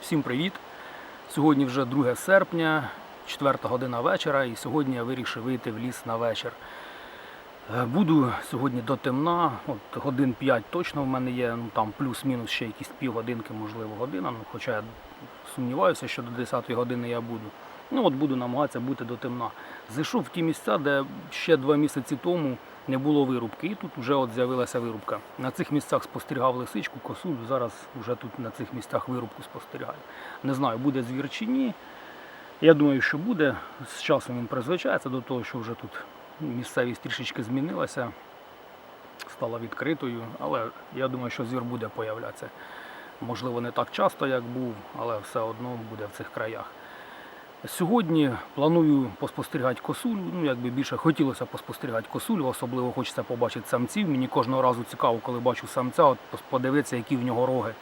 Всім привіт! Сьогодні вже 2 серпня, 4 година вечора, і сьогодні я вирішив вийти в ліс на вечір. Е, Буду сьогодні до темна, от годин 5 точно в мене є, ну там плюс-мінус ще якісь півгодинки, можливо, година. Ну, хоча я сумніваюся, що до 10 години я буду. Ну от буду намагатися бути до темна. Зайшов в ті місця, де ще два місяці тому не було вирубки, і тут вже от з'явилася вирубка. На цих місцях спостерігав лисичку, косулю. Зараз вже тут на цих місцях вирубку спостерігаю. Не знаю, буде звір чи ні. Я думаю, що буде. З часом він призвичається до того, що вже тут місцевість трішечки змінилася, стала відкритою, але я думаю, що звір буде появлятися. Можливо, не так часто, як був, але все одно буде в цих краях. Сьогодні планую поспостерігати косулю. Ну, якби більше хотілося поспостерігати косулю, особливо хочеться побачити самців. Мені кожного разу цікаво, коли бачу самця, от подивитися, які в нього роги.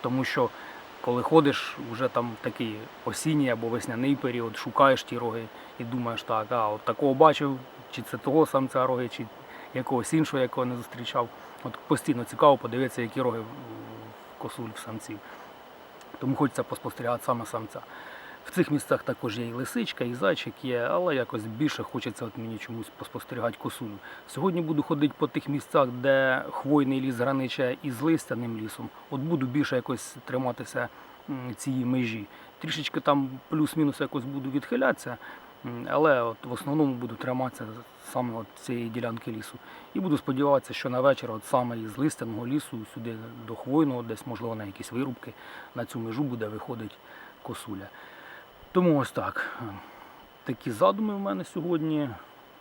Тому що коли ходиш, вже там такий осінній або весняний період, шукаєш ті роги і думаєш, так, а от такого бачив, чи це того самця роги, чи якогось іншого, якого не зустрічав. От постійно цікаво подивитися, які роги в косуль в самців. Тому хочеться поспостерігати саме самця. В цих місцях також є і лисичка, і зайчик є, але якось більше хочеться от мені чомусь поспостерігати косулю. Сьогодні буду ходити по тих місцях, де хвойний ліс граниче із листяним лісом. От буду більше якось триматися цієї межі. Трішечки там плюс-мінус якось буду відхилятися, але от в основному буду триматися саме от цієї ділянки лісу. І буду сподіватися, що на вечір от саме із листяного лісу сюди до хвойного, десь можливо на якісь вирубки, на цю межу буде виходить косуля. Тому ось так. Такі задуми в мене сьогодні.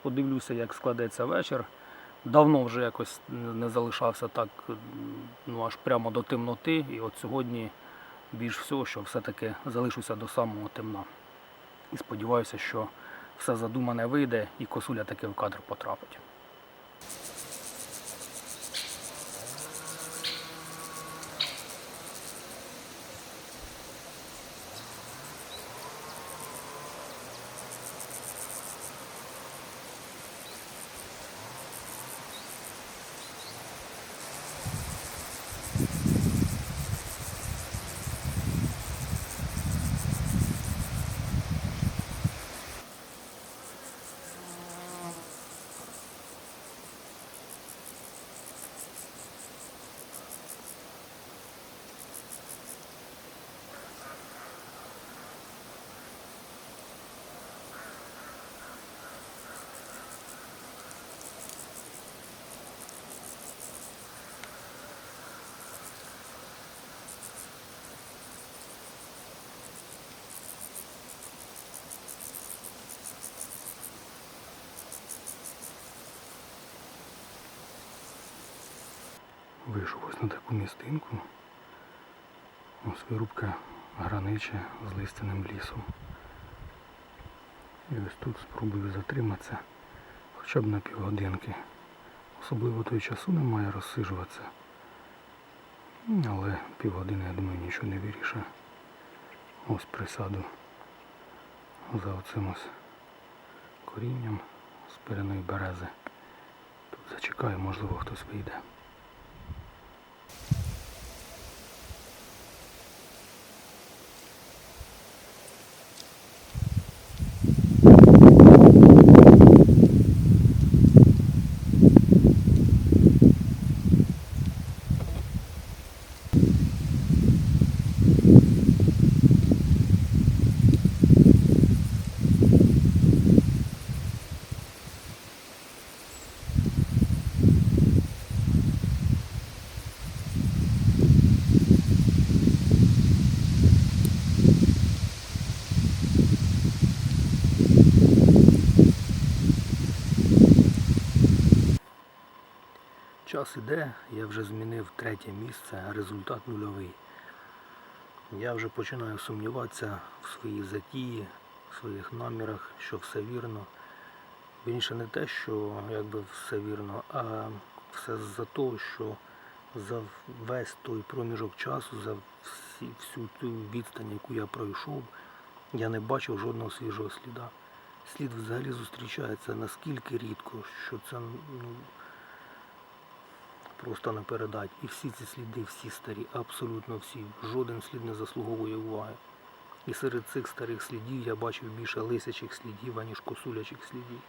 Подивлюся, як складеться вечір. Давно вже якось не залишався так, ну аж прямо до темноти. І от сьогодні більш всього, що все-таки залишуся до самого темна. І сподіваюся, що все задумане вийде і косуля таки в кадр потрапить. Вийшов ось на таку містинку. Ось вирубка граниче з листяним лісом. І ось тут спробую затриматися хоча б на півгодинки. Особливо той часу немає розсижуватися. Але півгодини, я думаю, нічого не вирішить. Ось присаду за оцим ось корінням з переної берези. Тут зачекаю, можливо хтось вийде. Час іде, я вже змінив третє місце, а результат нульовий. Я вже починаю сумніватися в своїй затії, в своїх намірах, що все вірно. Вірніше не те, що якби все вірно, а все за того, що за весь той проміжок часу, за всі, всю ту відстань, яку я пройшов, я не бачив жодного свіжого сліда. Слід взагалі зустрічається наскільки рідко, що це ну, просто не передати. І всі ці сліди, всі старі, абсолютно всі. Жоден слід не заслуговує уваги. І серед цих старих слідів я бачив більше лисячих слідів, аніж косулячих слідів.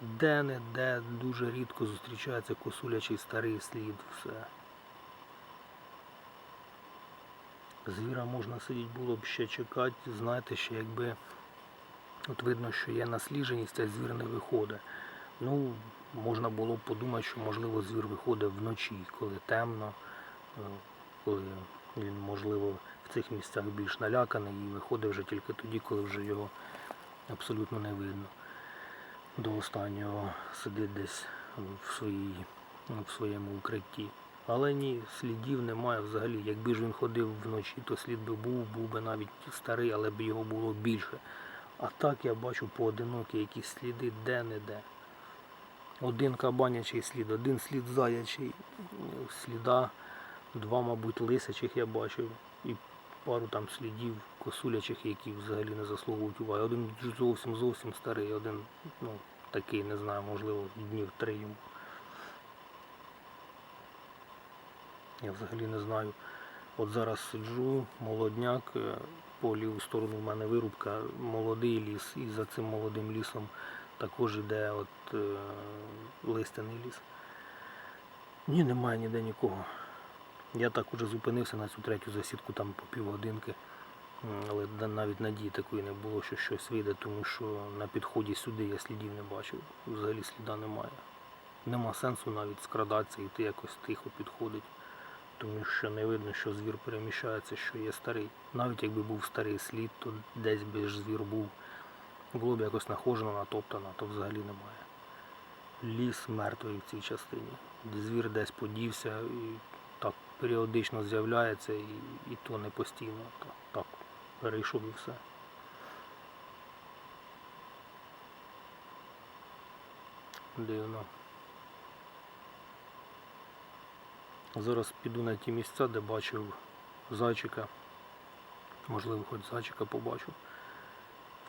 Де-не-де дуже рідко зустрічається косулячий старий слід, все. Звіра можна сидіти було б ще чекати, знаєте, ще якби от видно, що є наслідженість, а звір не виходить. Ну, можна було б подумати, що можливо звір виходить вночі, коли темно, е, коли він, можливо, в цих місцях більш наляканий і виходить вже тільки тоді, коли вже його абсолютно не видно. До останнього сидить десь в, своїй, в своєму укритті. Але ні, слідів немає взагалі. Якби ж він ходив вночі, то слід би був, був би навіть старий, але б його було більше. А так я бачу поодинокі якісь сліди де-не-де. Один кабанячий слід, один слід заячий, сліда, два, мабуть, лисячих я бачив. І пару там слідів косулячих, які взагалі не заслуговують уваги. Один зовсім зовсім старий, один ну, такий, не знаю, можливо, днів три йому. Я взагалі не знаю. От зараз сиджу, молодняк, е, по ліву сторону в мене вирубка, молодий ліс, і за цим молодим лісом також іде от е, листяний ліс. Ні, немає ніде нікого. Я так уже зупинився на цю третю засідку там по півгодинки, але навіть надії такої не було, що щось вийде, тому що на підході сюди я слідів не бачив. Взагалі сліда немає. Нема сенсу навіть скрадатися, йти якось тихо підходить тому що не видно, що звір переміщається, що є старий. Навіть якби був старий слід, то десь би ж звір був. Було б якось нахожено, натоптано, то взагалі немає. Ліс мертвий в цій частині. Звір десь подівся і так періодично з'являється, і, і то не постійно. Так, так перейшов і все. Дивно. Зараз піду на ті місця, де бачив зайчика. Можливо, хоч зайчика побачу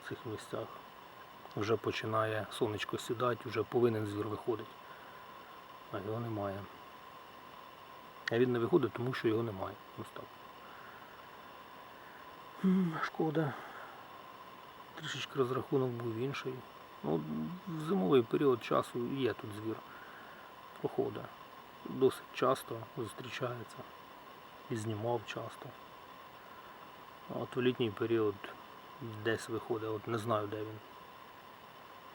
цих місцях. Вже починає сонечко сідати, вже повинен звір виходити. А його немає. А він не виходить, тому що його немає. Ось так. Шкода. Трішечки розрахунок був інший. Ну, в зимовий період часу є тут звір. Проходить досить часто зустрічається і знімав часто. А От в літній період десь виходить, от не знаю де він.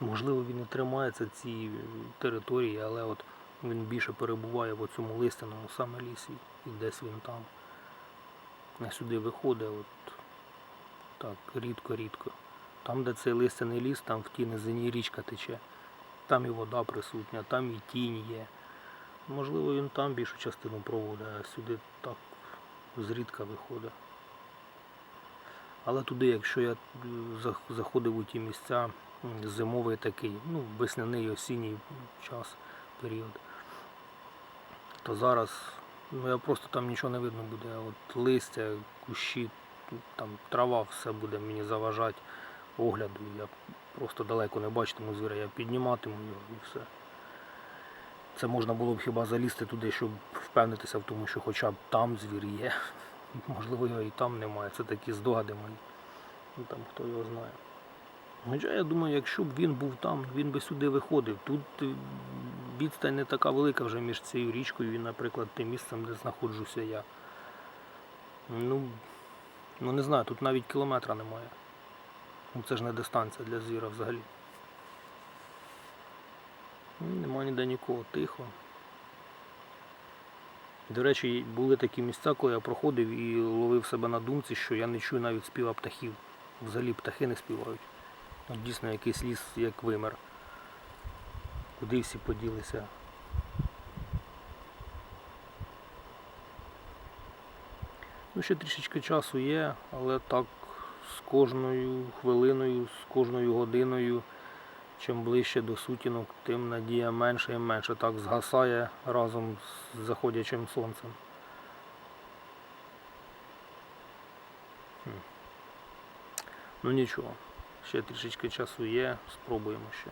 Можливо він і тримається цій території, але от він більше перебуває в цьому листяному саме лісі і десь він там. А сюди виходить от так рідко-рідко. Там, де цей листяний ліс, там в тій низині річка тече. Там і вода присутня, там і тінь є. Можливо, він там більшу частину проводить, а сюди так зрідка виходить. Але туди, якщо я е, заходив у ті місця, зимовий такий, ну, весняний, осінній час, період, то зараз ну, я просто там нічого не видно буде. От листя, кущі, там трава, все буде мені заважати огляду. Я просто далеко не бачитиму звіра, я підніматиму його і все. Це можна було б хіба залізти туди, щоб впевнитися в тому, що хоча б там звір є. Можливо, його і там немає. Це такі здогади мої. Ну, Там хто його знає. Хоча я думаю, якщо б він був там, він би сюди виходив. Тут е, відстань не така велика вже між цією річкою і, наприклад, тим місцем, де знаходжуся я. Ну, ну не знаю, тут навіть кілометра немає. Ну, Це ж не дистанція для звіра взагалі. Нема ніде нікого, тихо. До речі, були такі місця, коли я проходив і ловив себе на думці, що я не чую навіть співа птахів. Взагалі птахи не співають. Дійсно якийсь ліс як вимер. Куди всі поділися. Ну, ще трішечки часу є, але так з кожною хвилиною, з кожною годиною чим ближче до сутінок, тим надія менше і менше. Так згасає разом з заходячим сонцем. Ну нічого, ще трішечки часу є, спробуємо ще.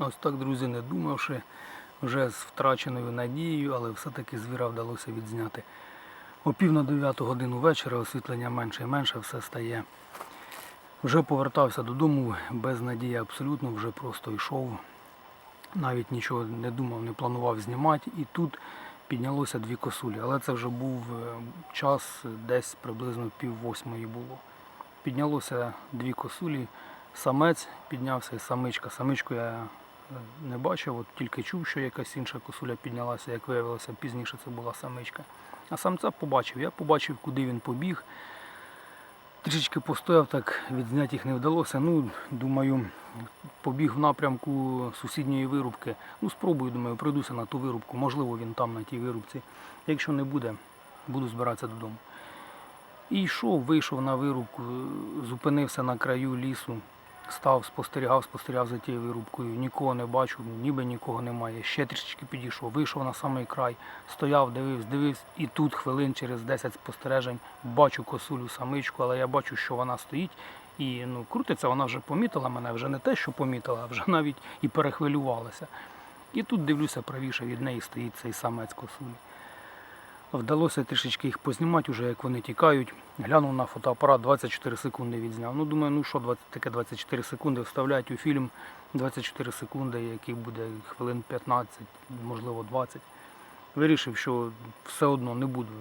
Ось так, друзі, не думавши, вже з втраченою надією, але все-таки звіра вдалося відзняти. О пів на дев'яту годину вечора освітлення менше і менше, все стає. Вже повертався додому без надії абсолютно, вже просто йшов. Навіть нічого не думав, не планував знімати. І тут піднялося дві косулі. Але це вже був е, час, десь приблизно пів восьмої було. Піднялося дві косулі, самець піднявся самичка. Самичку я не бачив, от тільки чув, що якась інша косуля піднялася, як виявилося, пізніше це була самичка. А самця побачив. Я побачив, куди він побіг. Трішечки постояв, так відзняти їх не вдалося. Ну, думаю, побіг в напрямку сусідньої вирубки. Ну, спробую, думаю, пройдуся на ту вирубку. Можливо, він там на тій вирубці. Якщо не буде, буду збиратися додому. І йшов, вийшов на вирубку, зупинився на краю лісу, став, спостерігав, спостерігав за тією вирубкою. Нікого не бачу, ніби нікого немає. Ще трішечки підійшов, вийшов на самий край, стояв, дивився, дивився. І тут хвилин через 10 спостережень бачу косулю самичку, але я бачу, що вона стоїть. І ну, крутиться, вона вже помітила мене, вже не те, що помітила, а вже навіть і перехвилювалася. І тут дивлюся, правіше від неї стоїть цей самець косулі. Вдалося трішечки їх познімати, вже як вони тікають. Глянув на фотоапарат, 24 секунди відзняв. Ну, думаю, ну що 20, таке 24 секунди вставляють у фільм 24 секунди, який буде хвилин 15, можливо 20. Вирішив, що все одно не буду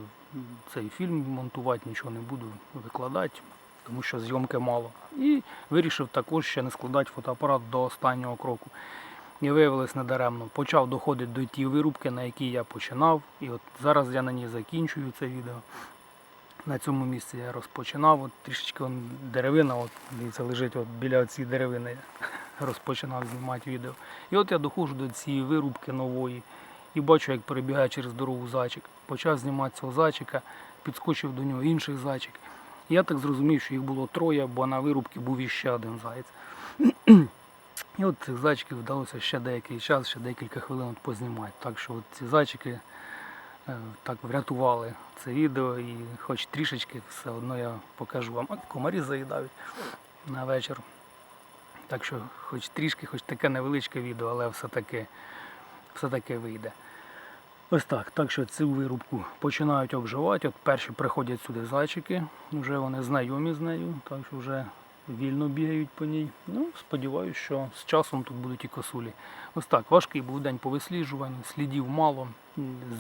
цей фільм монтувати, нічого не буду викладати, тому що зйомки мало. І вирішив також ще не складати фотоапарат до останнього кроку. І виявилось недаремно. Почав доходити до тієї вирубки, на якій я починав. І от зараз я на ній закінчую це відео. На цьому місці я розпочинав. От трішечки он, деревина, от, дивіться, лежить от біля цієї деревини. Я розпочинав знімати відео. І от я доходжу до цієї вирубки нової і бачу, як перебігає через дорогу зайчик. Почав знімати цього зайчика, підскочив до нього інший зайчик. Я так зрозумів, що їх було троє, бо на вирубці був іще один заєць. І от цих зайчиків вдалося ще деякий час, ще декілька хвилин познімати. Так що от ці зайчики е, так врятували це відео і хоч трішечки все одно я покажу вам. Комарі заїдають на вечір. Так що хоч трішки, хоч таке невеличке відео, але все-таки все-таки вийде. Ось так. Так що цю вирубку починають обживати. От перші приходять сюди зайчики, вже вони знайомі з нею, так що вже вільно бігають по ній. Ну, сподіваюся, що з часом тут будуть і косулі. Ось так, важкий був день по висліджуванню, слідів мало,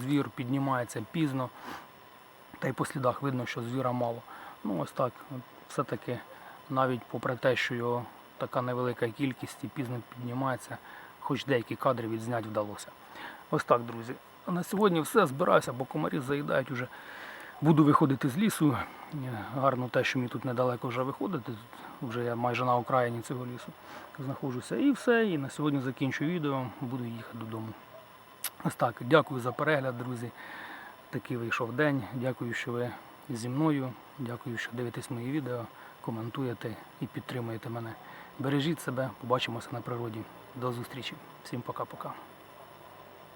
звір піднімається пізно, та й по слідах видно, що звіра мало. Ну ось так, все-таки навіть попри те, що його така невелика кількість і пізно піднімається, хоч деякі кадри відзняти вдалося. Ось так, друзі. На сьогодні все, збираюся, бо комарі заїдають уже. Буду виходити з лісу. Е, Гарно те, що мені тут недалеко вже виходити. Тут вже я майже на окраїні цього лісу знаходжуся. І все. І на сьогодні закінчу відео, буду їхати додому. Ось так. Дякую за перегляд, друзі. Такий вийшов день. Дякую, що ви зі мною. Дякую, що дивитесь мої відео, коментуєте і підтримуєте мене. Бережіть себе, побачимося на природі. До зустрічі. Всім пока-пока.